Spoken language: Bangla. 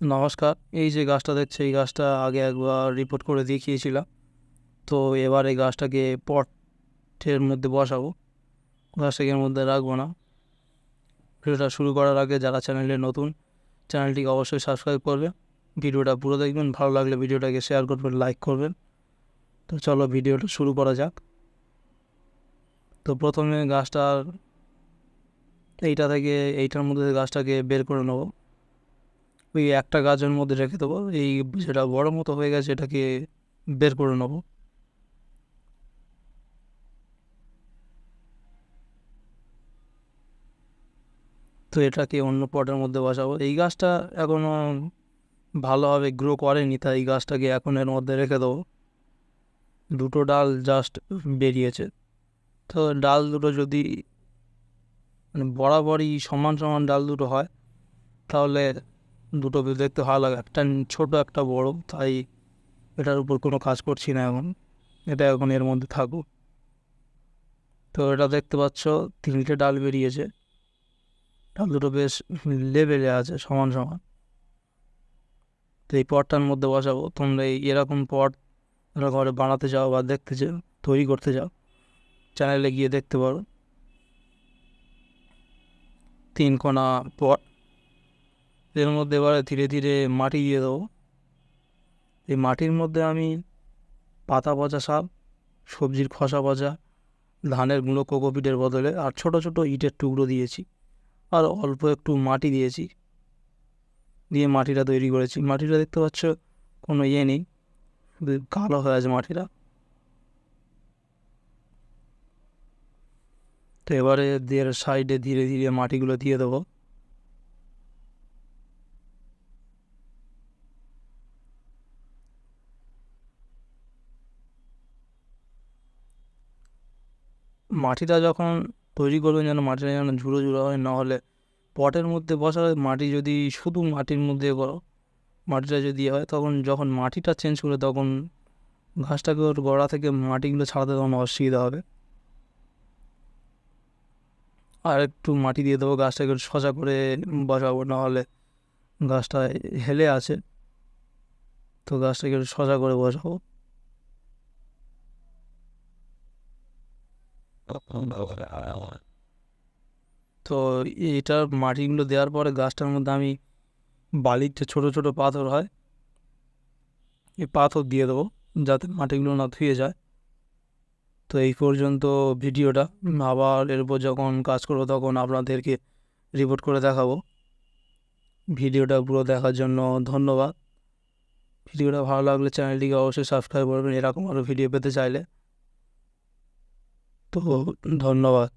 নমস্কার। এই যে গাছটা দেখছে, এই গাছটা আগে একবার রিপোর্ট করে দেখিয়েছিলাম। তো এবার এই গাছটাকে পটের মধ্যে বসাবো। গাছটাকে এর মধ্যে রাখব না। ভিডিওটা শুরু করার আগে যারা চ্যানেলে নতুন চ্যানেলটিকে অবশ্যই সাবস্ক্রাইব করবেন ভিডিওটা পুরো দেখবেন, ভালো লাগলে ভিডিওটাকে শেয়ার করবেন লাইক করবেন। তো চলো ভিডিওটা শুরু করা যাক। তো প্রথমে গাছটার, এইটা থেকে, এইটার মধ্যে গাছটাকে বের করে নেব। ওই একটা গাছের মধ্যে রেখে দেবো। এই যেটা বড় মতো হয়ে গেছে, এটাকে বের করে নেব। তো এটাকে অন্য পটের মধ্যে বসাবো। এই গাছটা এখনও ভালোভাবে গ্রো করেনি, তাই এই গাছটাকে এখন এর মধ্যে রেখে দেবো। দুটো ডাল জাস্ট বেরিয়েছে। তো ডাল দুটো যদি মানে বরাবরই সমান সমান ডাল দুটো হয়, তাহলে দুটো ভিউ দেখতে ভালো লাগে। একটা ছোট, একটা বড়, তাই এটার উপর কোনো কাজ করছি না এখন। এটা এখন এর মধ্যে থাকুক। তো এটা দেখতে পাচ্ছ, তিনটে ডাল বেরিয়েছে। ডাল দুটো বেশ লেভেলে আছে, সমান সমান। তো এই পটটার মধ্যে বসাবো। তোমরা এই এরকম পট তোমরা ঘরে বানাতে চাও বা দেখতে চাও, তৈরি করতে চাও চ্যানেলে গিয়ে দেখতে পারো। তিন কোনা পট। এর মধ্যে এবারে ধীরে ধীরে মাটি দিয়ে দেবো। এই মাটির মধ্যে আমি পাতা পচা সাপ সবজির খসা পচা ধানের গুঁড়ো কোকোপিটের বদলে আর ছোট ছোট ইটের টুকরো দিয়েছি আর অল্প একটু মাটি দিয়েছি। দিয়ে মাটিটা তৈরি করেছি। মাটিটা দেখতে পাচ্ছ কোনো ইয়ে নেই, শুধু কালো হয়ে আছে মাটিটা। তো এবারে দিয়ে সাইডে ধীরে ধীরে মাটিগুলো দিয়ে দেবো। মাটিটা যখন তৈরি করবেন যেন মাটিটা যেন ঝুড়ো ঝুড়ো হয়, নাহলে পটের মধ্যে বসা মাটি যদি শুধু মাটির মধ্যে করো মাটিটা যদি হয়, তখন যখন মাটিটা চেঞ্জ করে তখন ঘাসটাকে ওর গোড়া থেকে মাটিগুলো ছাড়াতে তখন অসুবিধা হবে। আর একটু মাটি দিয়ে দেবো, গাছটাকে সজা করে বসাবো, নাহলে গাছটা হেলে আছে। তো গাছটাকে সজা করে বসাবো। তো এটা মাটিগুলো দেওয়ার পরে গাছটার মধ্যে আমি বালির যে ছোটো ছোটো পাথর হয়, এই পাথর দিয়ে দেবো যাতে মাটিগুলো না ধুয়ে যায়। তো এই পর্যন্ত ভিডিওটা। আবার এরপর যখন কাজ করব তখন আপনাদেরকে রিপোর্ট করে দেখাবো। ভিডিওটা পুরো দেখার জন্য ধন্যবাদ। ভিডিওটা ভালো লাগলে চ্যানেলটিকে অবশ্যই সাবস্ক্রাইব করবেন। এরকম আরও ভিডিও পেতে চাইলে তো ধন্যবাদ।